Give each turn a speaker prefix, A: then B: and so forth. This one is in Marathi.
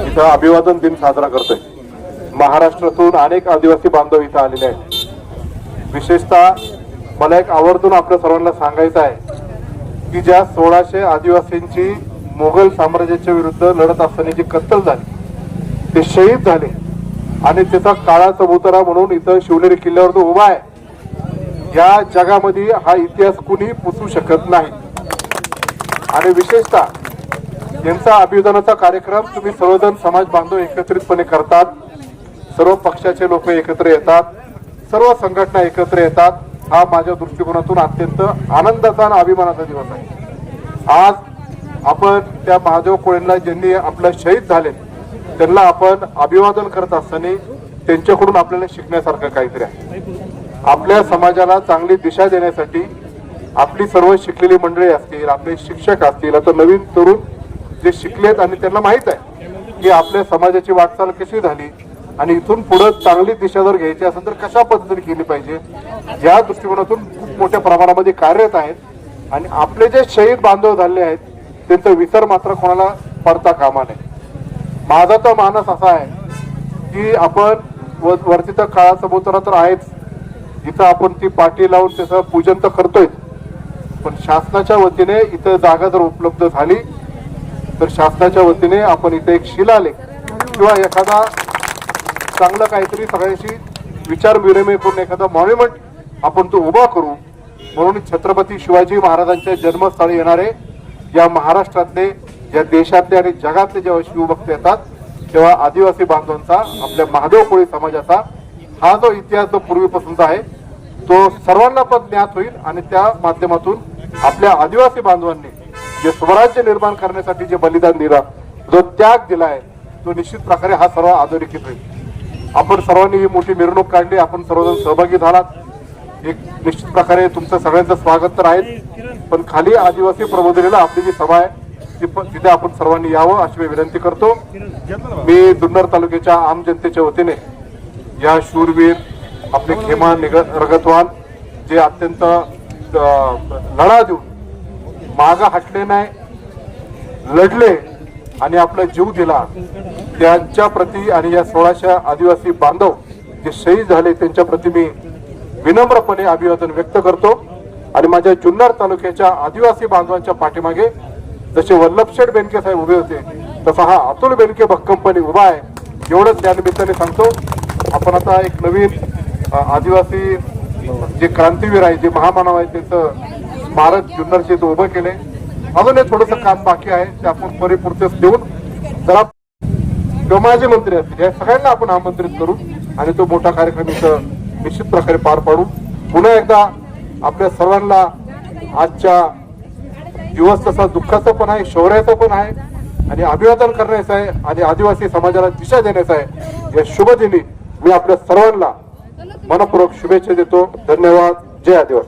A: इथं अभिवादन दिन साजरा करतोय. महाराष्ट्रातून अनेक आदिवासी बांधव इथं आलेले आहेत. विशेषतः मला एक आवर्जून आपल्या सर्वांना सांगायचं आहे की ज्या सोळाशे आदिवासींची मोगल साम्राज्याच्या विरुद्ध लढत असताना जी कत्तल झाली ते शहीद झाले आणि त्याचा काळा चबुतरा म्हणून इथं शिवनेरी किल्ल्यावर तो उभा आहे. या जगामध्ये हा इतिहास कुणी पुसू शकत नाही. आणि विशेषतः यांचा अभिवादनाचा कार्यक्रम तुम्ही सर्वजण समाज बांधव एकत्रितपणे करतात. सर्व पक्षाचे लोक एकत्र येतात. सर्व संघटना एकत्र येतात. हा माझ्या दृष्टिकोनातून अत्यंत आनंदाचा आणि अभिमानाचा दिवस आहे. आज आपण त्या महादेव कोळेंना ज्यांनी आपलं शहीद झाले त्यांना आपण अभिवादन करत असताना त्यांच्याकडून आपल्याला शिकण्यासारखं काहीतरी आहे. आपल्या समाजाला चांगली दिशा देण्यासाठी आपली सर्व शिकलेली मंडळी असतील आपले शिक्षक असतील आता नवीन तरुण जे शिकलेत आणि त्यांना माहीत आहे की आपल्या समाजाची वाटचाल कशी झाली आणि इथून पुढे चांगली दिशा जर घ्यायची असेल तर कशा पद्धतीने केली पाहिजे या दृष्टिकोनातून खूप मोठ्या प्रमाणामध्ये कार्यरत आहेत. आणि आपले जे शहीद बांधव झाले आहेत त्यांचा विसर मात्र कोणाला पडता कामा नये. माझा तर मानस असा आहे की आपण व- वरती तर काळा बोतरा तर आहेच. इथं आपण ती पाठी लावून त्याचं पूजन तर करतोय पण शासनाच्या वतीने इथं जागा जर उपलब्ध झाली तर शासनाच्या वतीने आपण इथे एक शिलालेख किंवा एखादा चांगलं काहीतरी सगळ्यांशी विचार विनिमय करून एखादा मॉन्युमेंट आपण तो उभा करू. म्हणून छत्रपती शिवाजी महाराजांच्या जन्मस्थळी येणारे या महाराष्ट्रातले या देशातले आणि जगातले जेव्हा शिवभक्त येतात तेव्हा आदिवासी बांधवांचा आपल्या महादेव कोळी समाजाचा हा जो इतिहास जो पूर्वीपासूनचा आहे तो सर्वांना पण ज्ञात होईल आणि त्या माध्यमातून आपल्या आदिवासी बांधवांनी जे स्वराज्य निर्माण करण्यासाठी जे बलिदान दिलं जो त्याग दिलाय तो निश्चित प्रकारे हा सर्व अधोरेखित होईल. आपण सर्वांनी ही मोठी मिरवणूक काढली आपण सर्वजण सहभागी झालात. एक निश्चित प्रकारे तुमचं सगळ्यांचं स्वागत तर आहे पण खाली आदिवासी प्रबोधिनीला आपली जी सभा आहे ती पण- तिथे आपण सर्वांनी यावं अशी मी विनंती करतो. मी जुन्नर तालुक्याच्या आम जनतेच्या वतीने या शूरवीर आपले खेमा निग रगतवान जे अत्यंत लढा देऊन माग हटले नाही लढले आणि आपला जीव दिला. त्यांच्या प्रती आणि या सोळाशे आदिवासी बांधव जे शहीद झाले त्यांच्या प्रती मी विनम्रपणे अभिवादन व्यक्त करतो. आणि माझ्या जुन्नर तालुक्याच्या आदिवासी बांधवांच्या पाठीमागे जसे वल्लभशेठ बेनके साहेब उभे होते तसा हा अतुल बेनके भक्कमपणे उभा आहे. एवढंच त्यानिमित्ताने सांगतो. आपण आता एक नवीन आदिवासी जे क्रांतीवीर आहे जे महामानव आहे त्यांचं भारत जुन्नरचे इथं उभं केले अजून एक थोडंसं काम बाकी आहे ते आपण परिपूर्तच देऊन जरा किंवा माझे मंत्री असतील. या सगळ्यांना आपण आमंत्रित करू आणि तो मोठा कार्यक्रम इथं निश्चित प्रकारे पार पाडू. पुन्हा एकदा आपल्या सर्वांना आजच्या दिवस तसा दुःखाचा पण आहे शौर्याचा पण आहे आणि अभिवादन करण्याचं आहे आणि आदिवासी समाजाला दिशा देण्याचा आहे. या शुभ दिनी मी आपल्या सर्वांना मनपूर्वक शुभेच्छा देतो. धन्यवाद. जय आदिवासी.